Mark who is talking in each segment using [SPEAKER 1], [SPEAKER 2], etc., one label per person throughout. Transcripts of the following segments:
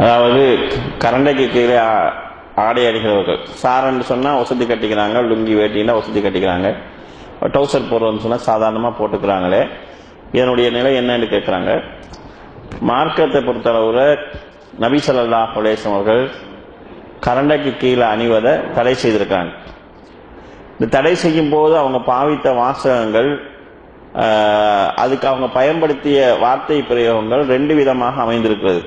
[SPEAKER 1] அதாவது கரண்டைக்கு கீழே ஆ- ஆடை அடிக்கிறவர்கள் சாரன்னு சொன்னால் வசதி கட்டிக்கிறாங்க லுங்கி வேட்டின்னா வசதி கட்டிக்கிறாங்க. டவுசர் போடுறோம்னு சொன்னால் சாதாரணமாக போட்டுக்கிறாங்களே. இதனுடைய நிலை என்னன்னு கேட்குறாங்க. மார்க்கத்தை பொறுத்தளவில் நபி ஸல்லல்லாஹு அலைஹி அவர்கள் கரண்டைக்கு கீழே அணிவதை தடை செய்திருக்காங்க இந்த தடை செய்யும் போது அவங்க பாவித்த வாசகங்கள் அதுக்கு அவங்க பயன்படுத்திய வார்த்தை பிரயோகங்கள் ரெண்டு விதமாக அமைந்திருக்கிறது.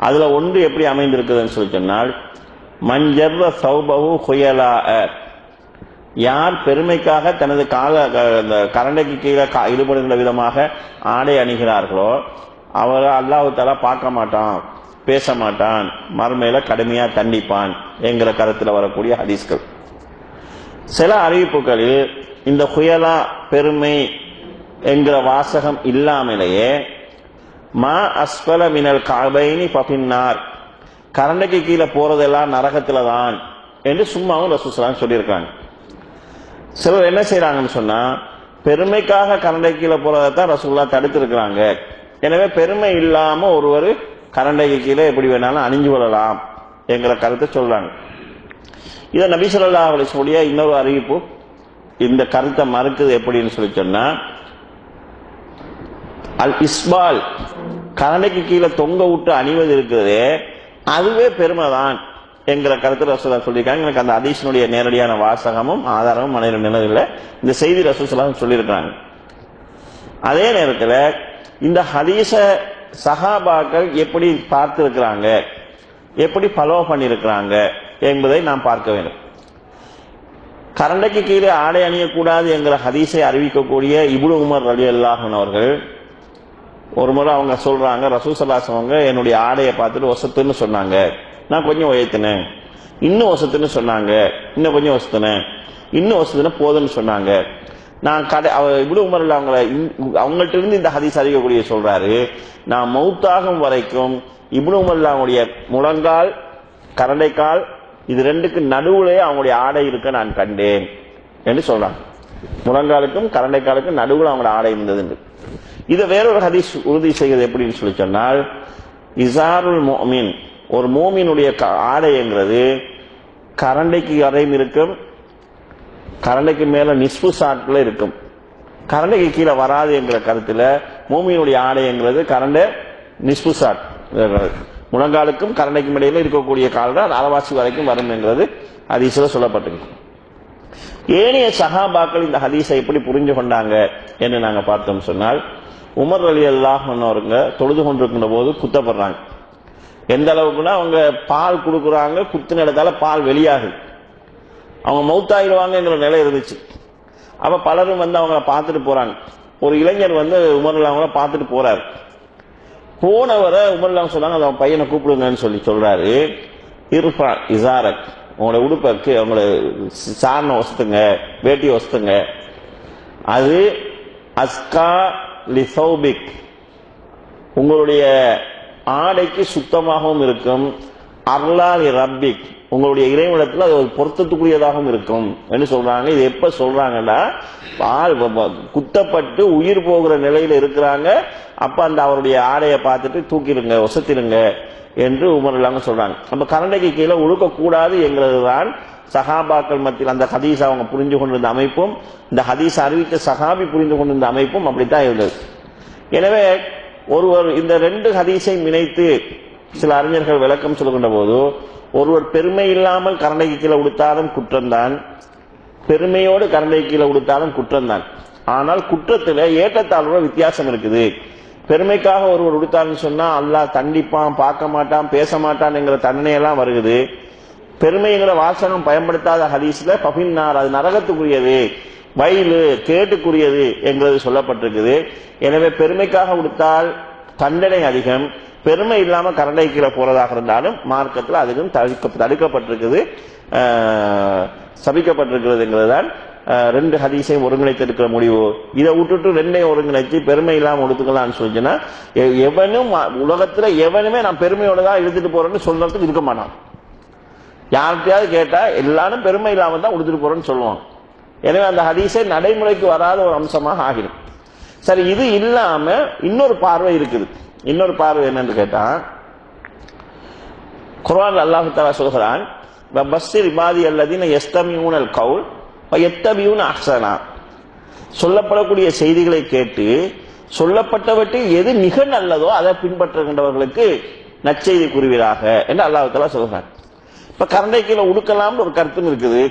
[SPEAKER 1] அதுல ஒன்று எப்படி அமைந்திருக்குதுன்னு சொல்லி சொன்னால் மஞ்சர்வ சௌபவு குயலா யார் பெருமைக்காக தனது கால க- இந்த கரண்டைக்கு கீழே கா- ஈடுபடுகின்ற விதமாக ஆடை அணிகிறார்களோ அவர் அல்லாஹ் பார்க்க மாட்டான் பேச மாட்டான் மறுமையில கடுமையா தண்டிப்பான் என்கிற கருத்தில் வரக்கூடிய ஹதீஸ்கள். சில அறிவிப்புகளில் இந்த குயலா பெருமை என்கிற வாசகம் இல்லாமலேயே மா அஸ்பல மினல் காபைனி பபின்னார் கரண்டைக்கு கீழே போறதெல்லாம் நரகத்துல தான் என்று சும்மாவும் ரசூசலாம் சொல்லியிருக்காங்க. சிலர் என்ன செய்யறாங்கன்னு சொன்னா பெருமைக்காக கரண்டை கீழே போறதை தான் ரசூல்லா தடுத்திருக்கிறாங்க. எனவே பெருமை இல்லாம ஒருவர் கரண்டைக்கு கீழே எப்படி வேணாலும் அணிஞ்சு கொள்ளலாம் என்கிற கருத்தை சொல்றாங்க. இதை நபி ஸல்லல்லாஹு அலைஹி இன்னொரு அறிவிப்பு இந்த கருத்தை மறுக்குது எப்படின்னு சொல்லி சொன்னா அல் இஸ்பால் கரண்டைக்கு கீழே தொங்க விட்டு அணிவது இருக்கிறதே அதுவே பெருமை தான் என்கிற கருத்து ரசூலா சொல்லியிருக்காங்க. எனக்கு அந்த அதீஷனுடைய நேரடியான வாசகமும் ஆதாரமும் மனைவி நினைவில் இந்த செய்தி ரசூசலா சொல்லியிருக்காங்க அதே நேரத்தில் இந்த ஹதீச சஹாபாக்கள் எப்படி பார்த்திருக்கிறாங்க எப்படி ஃபாலோ பண்ணியிருக்கிறாங்க என்பதை நாம் பார்க்க வேண்டும். கரண்டைக்கு கீழே ஆடை அணியக்கூடாது என்கிற ஹதீஸை அறிவிக்கக்கூடிய இப்னு உமர் ரலி அல்லாஹன் அவர்கள் ஒரு முறை அவங்க சொல்றாங்க ரசூசல்லாஸ் அவங்க என்னுடைய ஆடையை பார்த்துட்டு ஒசத்துன்னு சொன்னாங்க. நான் கொஞ்சம் உயர்த்தினேன். இன்னும் ஒசத்துன்னு சொன்னாங்க. இன்னும் கொஞ்சம் ஒசத்துனேன். இன்னும் வசத்துன்னு போதும்னு சொன்னாங்க. நான் கடை அவ இவ்வளவு முறையில் அவங்கள அவங்கள்ட்ட இருந்து இந்த ஹதீஸ் அறிவிக்கக்கூடிய சொல்றாரு. நான் மௌத்தாகும் வரைக்கும் இப்னு முறையில் அவங்களுடைய முழங்கால் கரண்டைக்கால் இது ரெண்டுக்கு நடுவுலே அவங்களுடைய ஆடை இருக்க நான் கண்டேன் என்று சொல்றாங்க. முழங்காலுக்கும் கரண்டைக்காலுக்கும் நடுவில் அவங்களோட ஆடை இருந்தது இதை வேறொரு ஹதீஸ் உறுதி செய்கிறது எப்படின்னு சொல்லி சொன்னால் இசாருல் மோமின் ஒரு மோமினுடைய க- ஆடைங்கிறது கரண்டைக்கு வரையும் இருக்கும் கரண்டைக்கு மேல நிஸ்பு சாட்ல இருக்கும். கரண்டைக்கு கீழே வராது என்கிற கருத்துல மூமியினுடைய ஆடைங்கிறது கரண்டை நிஸ்பு சாட் முழங்காலுக்கும் கரண்டைக்கும் இடையில இருக்கக்கூடிய கால்தான் அது வரைக்கும் வரும் என்கிறது ஹதீஸ்ல சொல்லப்பட்டிருக்கு. ஏனைய சகாபாக்கள் இந்த ஹதீஸை எப்படி புரிஞ்சு கொண்டாங்க என்று நாங்கள் பார்த்தோம் சொன்னால் உமர் அலி அல்லாஹ்னவருங்க தொழுது கொண்டிருக்கின்ற போது குத்தப்படுறாங்க. எந்த அளவுக்குன்னா அவங்க பால் கொடுக்குறாங்க குத்தின இடத்தால பால் வெளியாகுது. அவங்க மௌத்தாயிடுவாங்கங்கிற நிலை இருந்துச்சு. அப்போ பலரும் வந்து அவங்கள பார்த்துட்டு போகிறாங்க ஒரு இளைஞர் வந்து உமர் அவங்கள பார்த்துட்டு போகிறாரு போனவரை உமர் இல்லாமல் சொன்னாங்க அந்த பையனை கூப்பிடுங்கன்னு சொல்லி சொல்கிறாரு இர்ஃபா இசாரக் உங்களோட உடுப்பக்கு அவங்களோட சாரணை வசத்துங்க வேட்டி வசத்துங்க அது அஸ்கா லிசௌபிக் உங்களுடைய ஆடைக்கு சுத்தமாகவும் இருக்கும். அர்லாலி ரப்பிக். உங்களுடைய இறைவனத்தில் அது ஒரு பொருத்தத்துக்குரியதாகவும் இருக்கும். என்று சொல்றாங்க? இது எப்ப சொல்றாங்கன்னா குத்தப்பட்டு உயிர் போகிற நிலையில இருக்கிறாங்க. அப்ப அந்த அவருடைய ஆடையை பார்த்துட்டு தூக்கிடுங்க ஒசத்திடுங்க என்று உமர் இல்லாம சொல்றாங்க. நம்ம கரண்டைக்கு கீழே உழுக்க கூடாது என்கிறது தான் சஹாபாக்கள் மத்தியில் அந்த ஹதீஸ் அவங்க புரிஞ்சு கொண்டிருந்த அமைப்பும் இந்த ஹதீஸ் அறிவித்த சஹாபி புரிந்து கொண்டிருந்த அமைப்பும் அப்படித்தான் இருந்தது. எனவே ஒருவர் இந்த ரெண்டு ஹதீஸை இணைத்து சில அறிஞர்கள் விளக்கம் சொல்கின்ற போது ஒருவர் பெருமை இல்லாமல் கரண்டைக்கு கீழே உடுத்தாலும் குற்றம்தான். பெருமையோடு கரண்டைக்கு கீழே உடுத்தாலும் குற்றம்தான். ஆனால் குற்றத்தில் ஏற்றத்தாழ்வுல வித்தியாசம் இருக்குது. பெருமைக்காக ஒருவர் உடுத்தாருன்னு சொன்னா அல்லாஹ் தண்டிப்பான் பார்க்க மாட்டான் பேச மாட்டான் என்கிற தண்டனையெல்லாம் வருகிறது பெருமைங்கிற வாசகம் பயன்படுத்தாத ஹதீஸ்ல பபின்னார் அது நரகத்துக்குரியது வயலு கேட்டுக்குரியது என்கிறது சொல்லப்பட்டிருக்குது. எனவே பெருமைக்காக உடுத்தால் தண்டனை அதிகம். பெருமை இல்லாம கரண்டை கீழே போறதாக இருந்தாலும் மார்க்கத்தில் அதுக்கும் தடுக்க தடுக்கப்பட்டிருக்குது. சபிக்கப்பட்டிருக்கிறதுங்கிறது தான் ரெண்டு ஹதீஸையும் ஒருங்கிணைத்திருக்கிற முடிவு. இதை விட்டுட்டு ரெண்டையும் ஒருங்கிணைச்சு பெருமை இல்லாமல் ஒடுத்துக்கலாம்னு சொல்லிச்சுன்னா எ- எவனும் உலகத்துல எவனுமே நான் பெருமையோட தான் இழுத்துட்டு போறேன்னு சொல்றதுக்கு இருக்க மாட்டான். யார்கிட்டயாவது கேட்டா எல்லாரும் பெருமை இல்லாமல் தான் கொடுத்துட்டு போறேன்னு சொல்லுவாங்க. எனவே அந்த ஹதீஸை நடைமுறைக்கு வராத ஒரு அம்சமாக ஆகிடும். சரி இது இல்லாம இன்னொரு பார்வை இருக்குது. இன்னொரு பார்வை என்னன்னு கேட்டா குரான் அல்லாஹு தஆலா சொல்கிறான் பஸ்ஸிர் இபாதி அல்லதீன யஸ்தமியூனல் கவுல் எத்தமியூன் அஹ்சனா சொல்லப்படக்கூடிய செய்திகளை கேட்டு சொல்லப்பட்டவற்றில் எது மிக நல்லதோ அதை பின்பற்றுகின்றவர்களுக்கு நற்செய்தி கூறுவீராக என்று அல்லாஹ் தஆலா சொல்கிறான். இப்ப கரண்டை கீழே உடுக்கலாம்னு ஒரு கருத்தும் இருக்குது.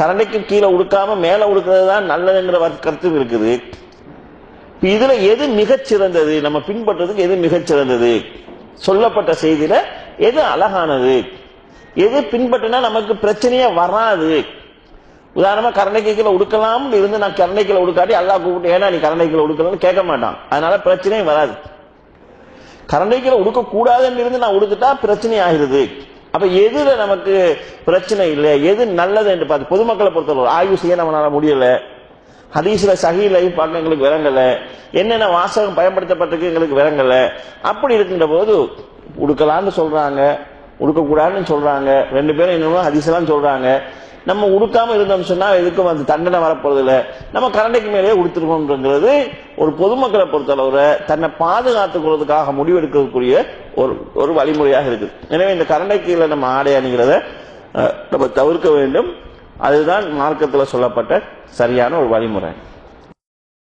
[SPEAKER 1] கரண்டைக்கு கீழே உடுக்காம மேலே உடுக்கிறது தான் நல்லதுங்கிற ஒரு கருத்தும் இருக்குது. இதுல எது மிகச்சிறந்தது? நம்ம பின்பற்றதுக்கு எது மிகச்சிறந்தது? சொல்லப்பட்ட செய்தியில எது அழகானது? எது பின்பற்றினா நமக்கு பிரச்சனையே வராது. உதாரணமா கரண்டைக்கு உடுக்கலாம் இருந்து நான் கரண்டை கீழே உடுக்காட்டி அல்லா கூப்பிட்டு ஏன்னா நீ கரண்டை கீழே உடுக்கலாம்னு கேட்க மாட்டான். அதனால பிரச்சனையும் வராது. கரண்டை கீழே உடுக்க கூடாதுன்னு இருந்து நான் உடுத்துட்டா பிரச்சனை ஆகிறது அப்ப எதுல நமக்கு பிரச்சனை இல்லை? எது நல்லது என்று பார்த்து பொதுமக்களை பொறுத்தவரை ஆய்வு செய்ய நம்மளால முடியல. ஹதீஸ்ல சஹி லைஃப் பார்க்க எங்களுக்கு விளங்கல. என்னென்ன வாசகம் பயன்படுத்தப்பட்டிருக்கு எங்களுக்கு விளங்கல. அப்படி இருக்கின்ற போது உடுக்கலான்னு சொல்றாங்க. உடுக்கக்கூடாதுன்னு சொல்றாங்க. ரெண்டு பேரும் இன்னும் ஹதீஸ்லாம் சொல்றாங்க. நம்ம உடுக்காம இருந்தோம் சொன்னா எதுக்கும் அந்த தண்டனை வரப்போறது இல்லை நம்ம கரண்டைக்கு மேலேயே உடுத்துருக்கோம்ன்றது ஒரு பொதுமக்களை பொறுத்தளவுல தன்னை பாதுகாத்துக் கொள்வதற்காக முடிவெடுக்கக்கூடிய ஒரு ஒரு வழிமுறையாக இருக்குது. எனவே இந்த கரண்டை கீழே நம்ம ஆடை அணிகிறத நம்ம தவிர்க்க வேண்டும். அதுதான் மார்க்கத்தில் சொல்லப்பட்ட சரியான ஒரு வழிமுறை.